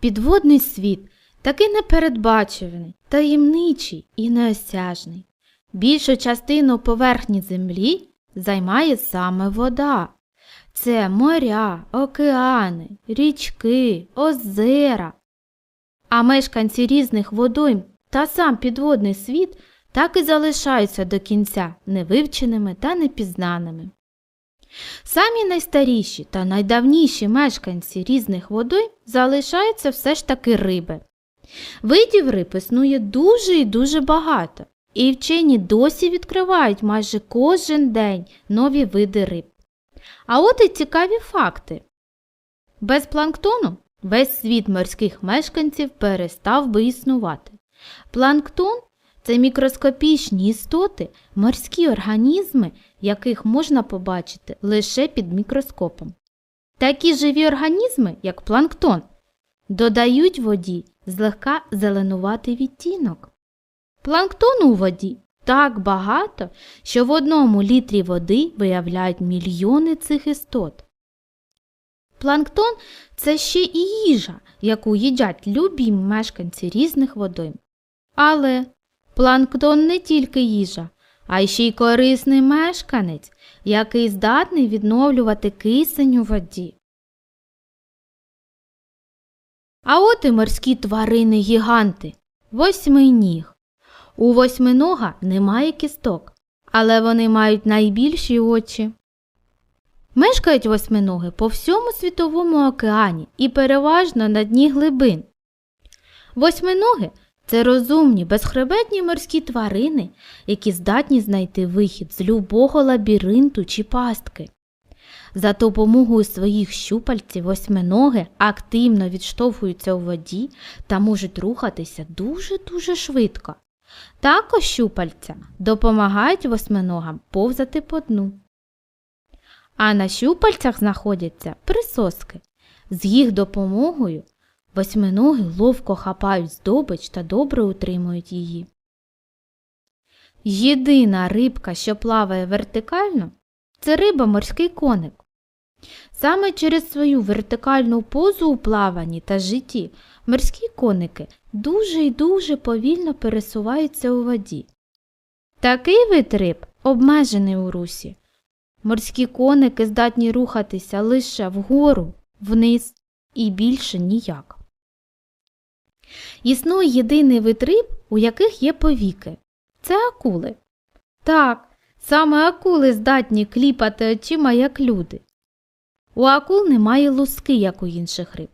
Підводний світ такий непередбачуваний, таємничий і неосяжний. Більшу частину поверхні землі займає саме вода. Це моря, океани, річки, озера. А мешканці різних водойм та сам підводний світ так і залишаються до кінця невивченими та непізнаними. Самі найстаріші та найдавніші мешканці різних водойм залишаються все ж таки риби. Видів риб існує дуже і дуже багато, і вчені досі відкривають майже кожен день нові види риб. А от і цікаві факти. Без планктону весь світ морських мешканців перестав би існувати. Планктон це мікроскопічні істоти, морські організми, яких можна побачити лише під мікроскопом. Такі живі організми, як планктон, додають воді злегка зеленуватий відтінок. Планктону у воді так багато, що в одному літрі води виявляють мільйони цих істот. Планктон це ще і їжа, яку їдять любі мешканці різних водойм. Але планктон не тільки їжа, а ще й корисний мешканець, який здатний відновлювати кисень у воді. А от і морські тварини гіганти восьминіг. У восьминога немає кісток, але вони мають найбільші очі. Мешкають восьминоги по всьому світовому океані і переважно на дні глибин. Восьминоги це розумні, безхребетні морські тварини, які здатні знайти вихід з любого лабіринту чи пастки. За допомогою своїх щупальців восьминоги активно відштовхуються у воді та можуть рухатися дуже-дуже швидко. Також щупальця допомагають восьминогам повзати по дну. А на щупальцях знаходяться присоски. З їх допомогою восьминоги ловко хапають здобич та добре утримують її. Єдина рибка, що плаває вертикально, це риба морський коник. Саме через свою вертикальну позу у плаванні та житті морські коники дуже і дуже повільно пересуваються у воді. Такий вид риб обмежений у русі. Морські коники здатні рухатися лише вгору, вниз і більше ніяк. Існує єдиний вид риб, у яких є повіки. Це акули. Так, саме акули здатні кліпати очима, як люди. У акул немає луски, як у інших риб.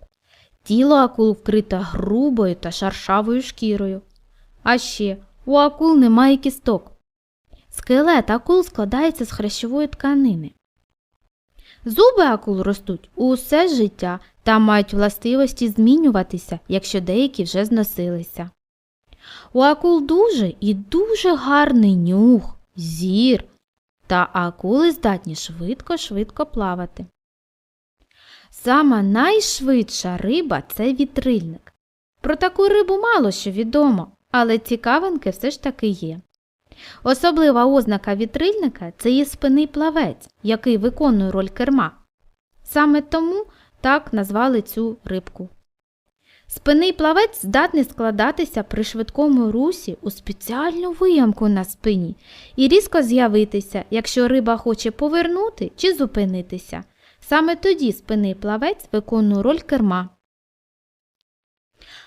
Тіло акул вкрите грубою та шаршавою шкірою. А ще у акул немає кісток. Скелет акул складається з хрящової тканини. Зуби акул ростуть усе життя та мають властивості змінюватися, якщо деякі вже зносилися. У акул дуже і дуже гарний нюх, зір, та акули здатні швидко-швидко плавати. Сама найшвидша риба це вітрильник. Про таку рибу мало що відомо, але цікавинки все ж таки є. Особлива ознака вітрильника це її спинний плавець, який виконує роль керма. Саме тому так назвали цю рибку. Спинний плавець здатний складатися при швидкому русі у спеціальну виямку на спині і різко з'явитися, якщо риба хоче повернути чи зупинитися. Саме тоді спинний плавець виконує роль керма.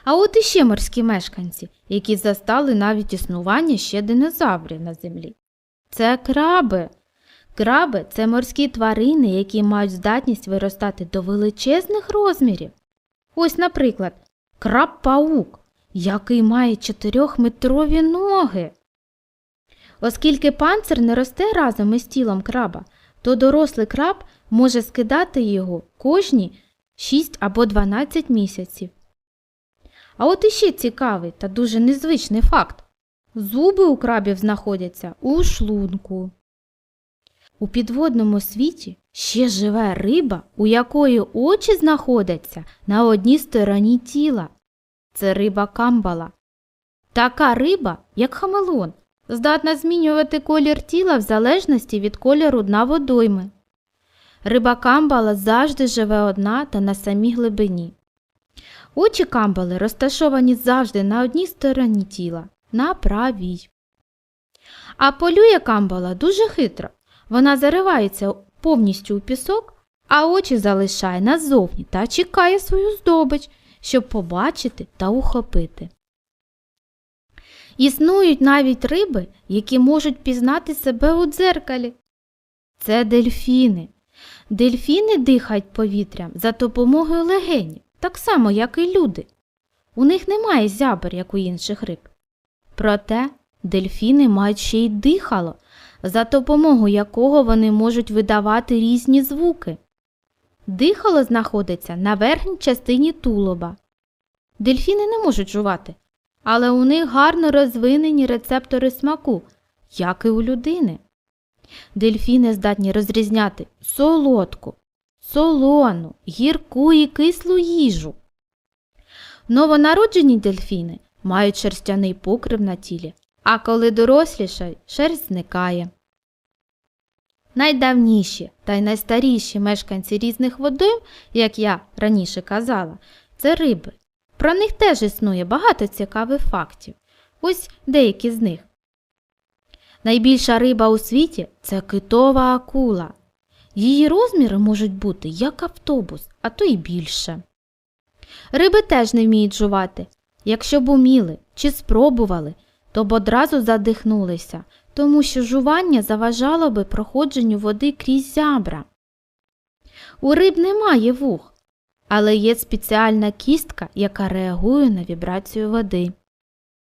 А от іще морські мешканці, які застали навіть існування ще динозаврів на землі. Це краби. Краби це морські тварини, які мають здатність виростати до величезних розмірів. Ось, наприклад, краб-паук, який має чотирьохметрові ноги. Оскільки панцир не росте разом із тілом краба, то дорослий краб може скидати його кожні 6 або 12 місяців. А от іще цікавий та дуже незвичний факт. Зуби у крабів знаходяться у шлунку. У підводному світі ще живе риба, у якої очі знаходяться на одній стороні тіла. Це риба камбала. Така риба, як хамелеон, здатна змінювати колір тіла в залежності від кольору дна водойми. Риба камбала завжди живе одна та на самій глибині. Очі камбали розташовані завжди на одній стороні тіла, на правій. А полює камбала дуже хитро. Вона заривається повністю у пісок, а очі залишає назовні та чекає свою здобич, щоб побачити та ухопити. Існують навіть риби, які можуть пізнати себе у дзеркалі. Це дельфіни. Дельфіни дихають повітрям за допомогою легенів, так само, як і люди. У них немає зябр, як у інших риб. Проте дельфіни мають ще й дихало, за допомогою якого вони можуть видавати різні звуки. Дихало знаходиться на верхній частині тулуба. Дельфіни не можуть жувати, але у них гарно розвинені рецептори смаку, як і у людини. Дельфіни здатні розрізняти солодку, солону, гірку і кислу їжу. Новонароджені дельфіни мають шерстяний покрив на тілі, а коли дорослішають, шерсть зникає. Найдавніші та й найстаріші мешканці різних водойм, як я раніше казала, це риби. Про них теж існує багато цікавих фактів. Ось деякі з них. Найбільша риба у світі це китова акула. Її розміри можуть бути як автобус, а то й більше. Риби теж не вміють жувати. Якщо б уміли чи спробували, то б одразу задихнулися, тому що жування заважало би проходженню води крізь зябра. У риб немає вух, але є спеціальна кістка, яка реагує на вібрацію води.